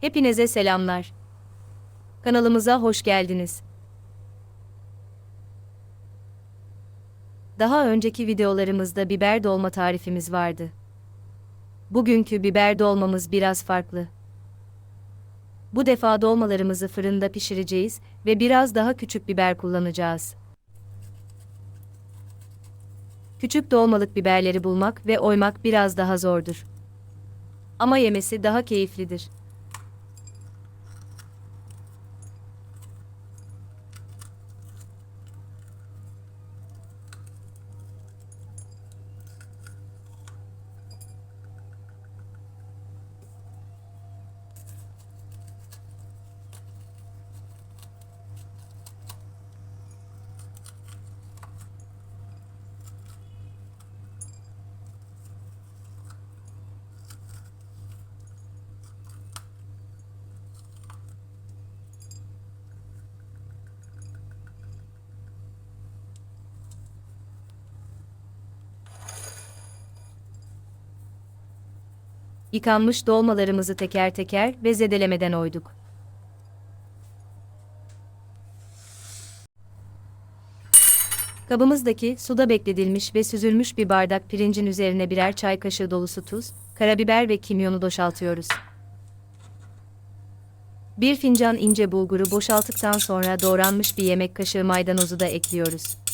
Hepinize selamlar. Kanalımıza hoş geldiniz. Daha önceki videolarımızda biber dolma tarifimiz vardı. Bugünkü biber dolmamız biraz farklı. Bu defa dolmalarımızı fırında pişireceğiz ve biraz daha küçük biber kullanacağız. Küçük dolmalık biberleri bulmak ve oymak biraz daha zordur. Ama yemesi daha keyiflidir. Yıkanmış dolmalarımızı teker teker ve zedelemeden oyduk. Kabımızdaki suda bekletilmiş ve süzülmüş bir bardak pirincin üzerine birer çay kaşığı dolusu tuz, karabiber ve kimyonu boşaltıyoruz. Bir fincan ince bulguru boşalttıktan sonra doğranmış bir yemek kaşığı maydanozu da ekliyoruz.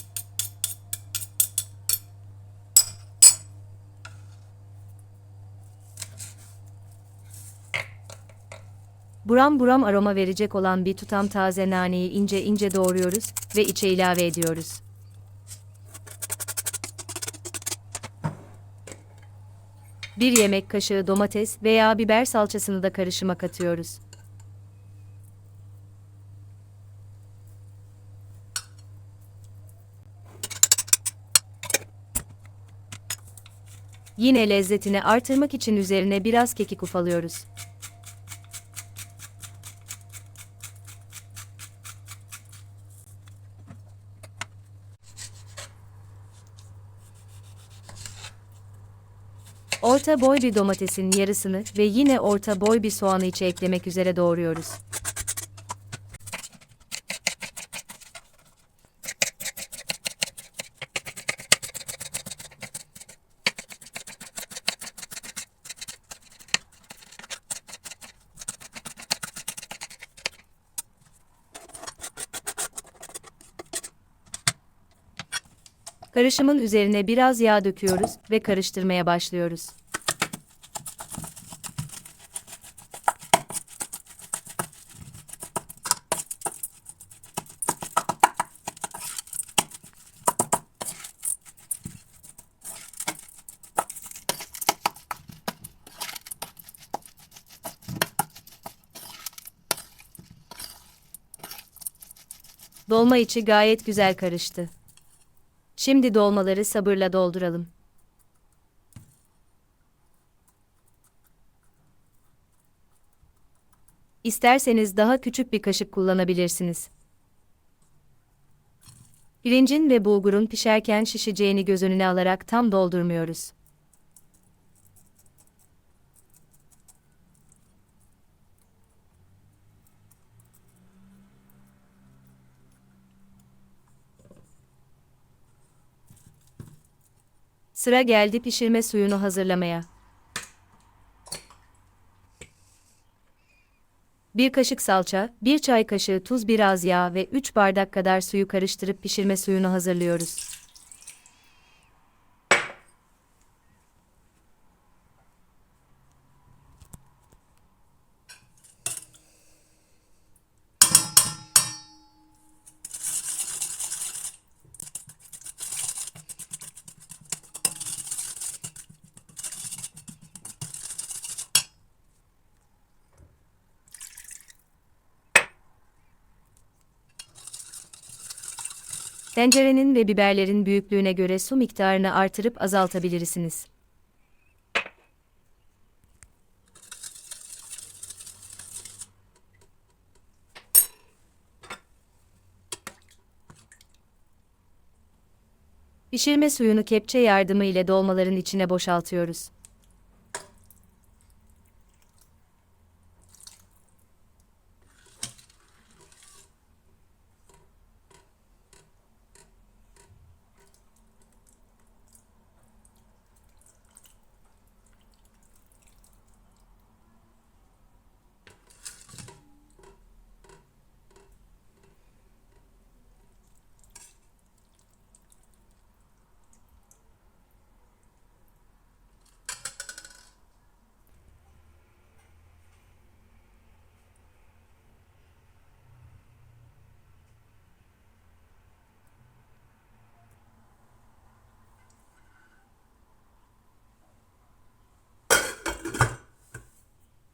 Buram buram aroma verecek olan bir tutam taze naneyi ince ince doğruyoruz ve içe ilave ediyoruz. Bir yemek kaşığı domates veya biber salçasını da karışıma katıyoruz. Yine lezzetini artırmak için üzerine biraz kekik ufalıyoruz. Orta boy bir domatesin yarısını ve yine orta boy bir soğanı içe eklemek üzere doğruyoruz. Karışımın üzerine biraz yağ döküyoruz ve karıştırmaya başlıyoruz. Dolma içi gayet güzel karıştı. Şimdi dolmaları sabırla dolduralım. İsterseniz daha küçük bir kaşık kullanabilirsiniz. Pirincin ve bulgurun pişerken şişeceğini göz önüne alarak tam doldurmuyoruz. Sıra geldi pişirme suyunu hazırlamaya. Bir kaşık salça, bir çay kaşığı tuz, biraz yağ ve 3 bardak kadar suyu karıştırıp pişirme suyunu hazırlıyoruz. Tencerenin ve biberlerin büyüklüğüne göre su miktarını artırıp azaltabilirsiniz. Pişirme suyunu kepçe yardımı ile dolmaların içine boşaltıyoruz.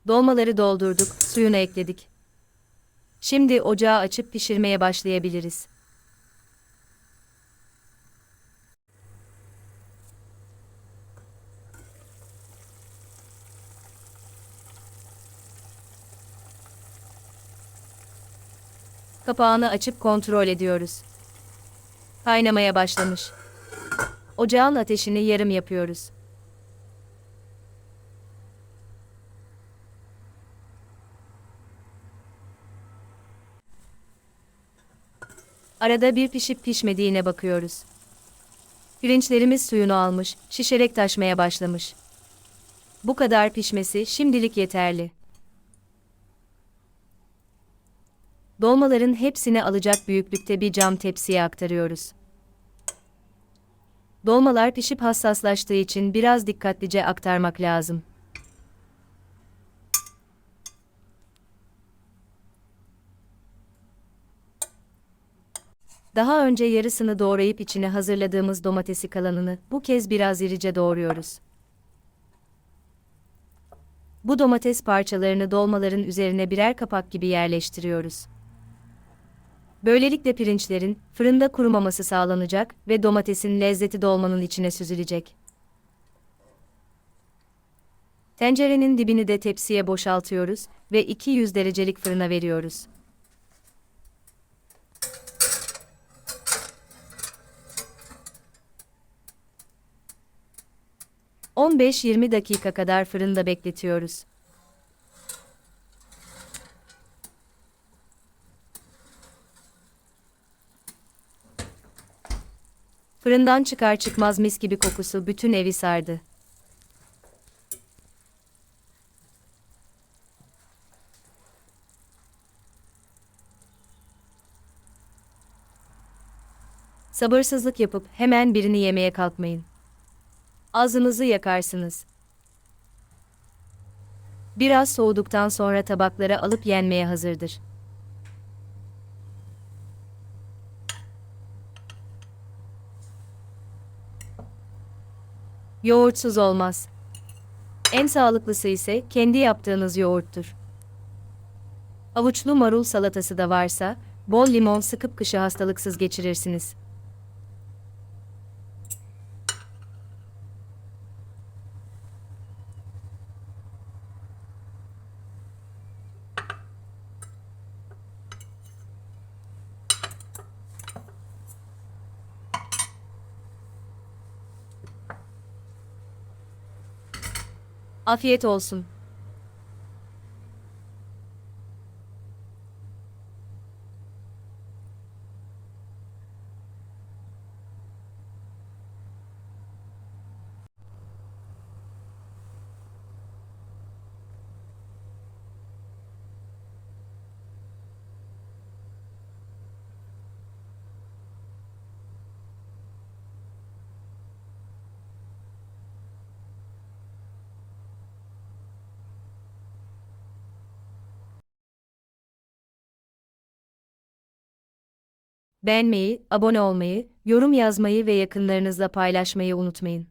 Dolmaları doldurduk, suyunu ekledik. Şimdi ocağı açıp pişirmeye başlayabiliriz. Kapağını açıp kontrol ediyoruz. Kaynamaya başlamış. Ocağın ateşini yarım yapıyoruz. Arada bir pişip pişmediğine bakıyoruz. Pirinçlerimiz suyunu almış, şişerek taşmaya başlamış. Bu kadar pişmesi şimdilik yeterli. Dolmaların hepsini alacak büyüklükte bir cam tepsiye aktarıyoruz. Dolmalar pişip hassaslaştığı için biraz dikkatlice aktarmak lazım. Daha önce yarısını doğrayıp içine hazırladığımız domatesi kalanını bu kez biraz irice doğruyoruz. Bu domates parçalarını dolmaların üzerine birer kapak gibi yerleştiriyoruz. Böylelikle pirinçlerin fırında kurumaması sağlanacak ve domatesin lezzeti dolmanın içine süzülecek. Tencerenin dibini de tepsiye boşaltıyoruz ve 200 derecelik fırına veriyoruz. ...15-20 dakika kadar fırında bekletiyoruz. Fırından çıkar çıkmaz mis gibi kokusu bütün evi sardı. Sabırsızlık yapıp hemen birini yemeye kalkmayın. Ağzınızı yakarsınız. Biraz soğuduktan sonra tabaklara alıp yenmeye hazırdır. Yoğurtsuz olmaz. En sağlıklısı ise kendi yaptığınız yoğurttur. Avuçlu marul salatası da varsa, bol limon sıkıp kışı hastalıksız geçirirsiniz. Afiyet olsun. Beğenmeyi, abone olmayı, yorum yazmayı ve yakınlarınızla paylaşmayı unutmayın.